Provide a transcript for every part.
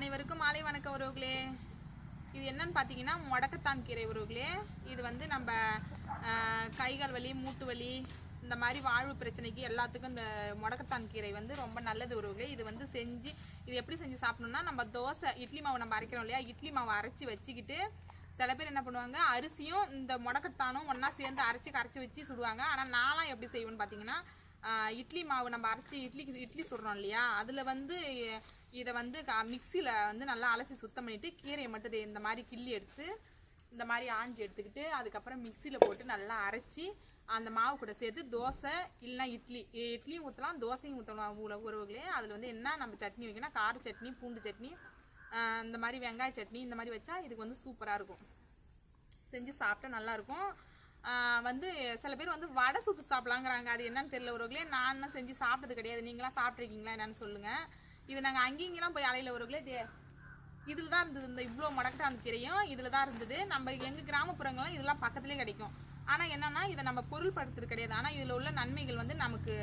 அனைவருக்கும் மாலை வணக்கம் உறவுகளே. இது என்னன்னு பார்த்தீங்கன்னா முடக்கத்தான் கீரை உறவுகளே. இது வந்து நம்ம ஆஹ், கைகால் வலி மூட்டு வலி இந்த மாதிரி வாழ்வு பிரச்சனைக்கு எல்லாத்துக்கும் இந்த முடக்கத்தான் கீரை வந்து ரொம்ப நல்லது உறவுகளே. இது வந்து செஞ்சு இது எப்படி செஞ்சு சாப்பிடணும்னா நம்ம தோசை இட்லி மாவு நம்ம அரைக்கிறோம் இல்லையா? இட்லி மாவு அரைச்சி வச்சுக்கிட்டு சில பேர் என்ன பண்ணுவாங்க அரிசியும் இந்த முடக்கத்தானும் ஒன்றா சேர்ந்து அரைச்சி கரைச்சி வச்சு சுடுவாங்க. ஆனால் நான்லாம் எப்படி செய்வேன்னு பார்த்தீங்கன்னா இட்லி மாவு நம்ம அரைச்சி இட்லிக்கு இட்லி சுடுறோம் இல்லையா? அதில் வந்து இதை வந்து மிக்சியில் வந்து நல்லா அலசி சுத்தம் பண்ணிட்டு கீரையை மட்டும் இந்த மாதிரி கிள்ளி எடுத்து இந்த மாதிரி ஆஞ்சி எடுத்துக்கிட்டு அதுக்கப்புறம் மிக்சியில் போட்டு நல்லா அரைச்சி அந்த மாவு கூட சேர்த்து தோசை இல்லைன்னா இட்லி இட்லியும் ஊற்றலாம் தோசையும் ஊற்றலாம் உள்ள உறவுகளே. அதில் வந்து என்ன நம்ம சட்னி வைக்கணும் கார சட்னி பூண்டு சட்னி இந்த மாதிரி வெங்காய சட்னி இந்த மாதிரி வச்சா இதுக்கு வந்து சூப்பராக இருக்கும். செஞ்சு சாப்பிட்டா நல்லாயிருக்கும் வந்து சில பேர் வந்து வடை சுட்டு சாப்பிடலாங்கிறாங்க. அது என்னன்னு தெரியல. ஒருவர்களே நான் இன்னும் செஞ்சு சாப்பிட்டது கிடையாது. நீங்களாம் சாப்பிட்ருக்கீங்களா என்னன்னு சொல்லுங்க. இது நாங்கள் அங்கேங்கெல்லாம் போய் அலையில் ஒருவர்களே தே இதில் தான் இருந்தது. இந்த இவ்வளோ மடக்கட்டான் கீரையும் இதில் தான் இருந்தது. நம்ம எங்கள் கிராமப்புறங்கள்லாம் இதெல்லாம் பக்கத்துலேயே கிடைக்கும். ஆனால் என்னன்னா இதை நம்ம பொருள்படுத்துறது கிடையாது. ஆனால் இதில் உள்ள நன்மைகள் வந்து நமக்கு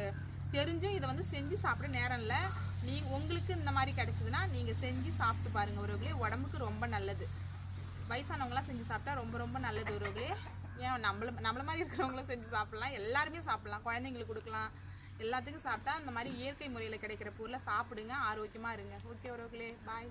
தெரிஞ்சும் இதை வந்து செஞ்சு சாப்பிட நேரம் இல்லை. நீ உங்களுக்கு இந்த மாதிரி கிடைச்சதுன்னா நீங்கள் செஞ்சு சாப்பிட்டு பாருங்கள் ஒருவர்களே உடம்புக்கு ரொம்ப நல்லது. வயசானவங்களாம் செஞ்சு சாப்பிட்டா ரொம்ப ரொம்ப நல்லது ஒருவர்களே ஏன் நம்மள நம்மள மாதிரி இருக்கிறவங்களும் செஞ்சு சாப்பிடலாம். எல்லாருமே சாப்பிடலாம். குழந்தைங்களுக்கு கொடுக்கலாம். எல்லாத்துக்கும் சாப்பிட்டா அந்த மாதிரி இயற்கை முறையில் கிடைக்கிற பொருளை சாப்பிடுங்க. ஆரோக்கியமாக இருங்க. ஓகே உறவுகளே. பாய்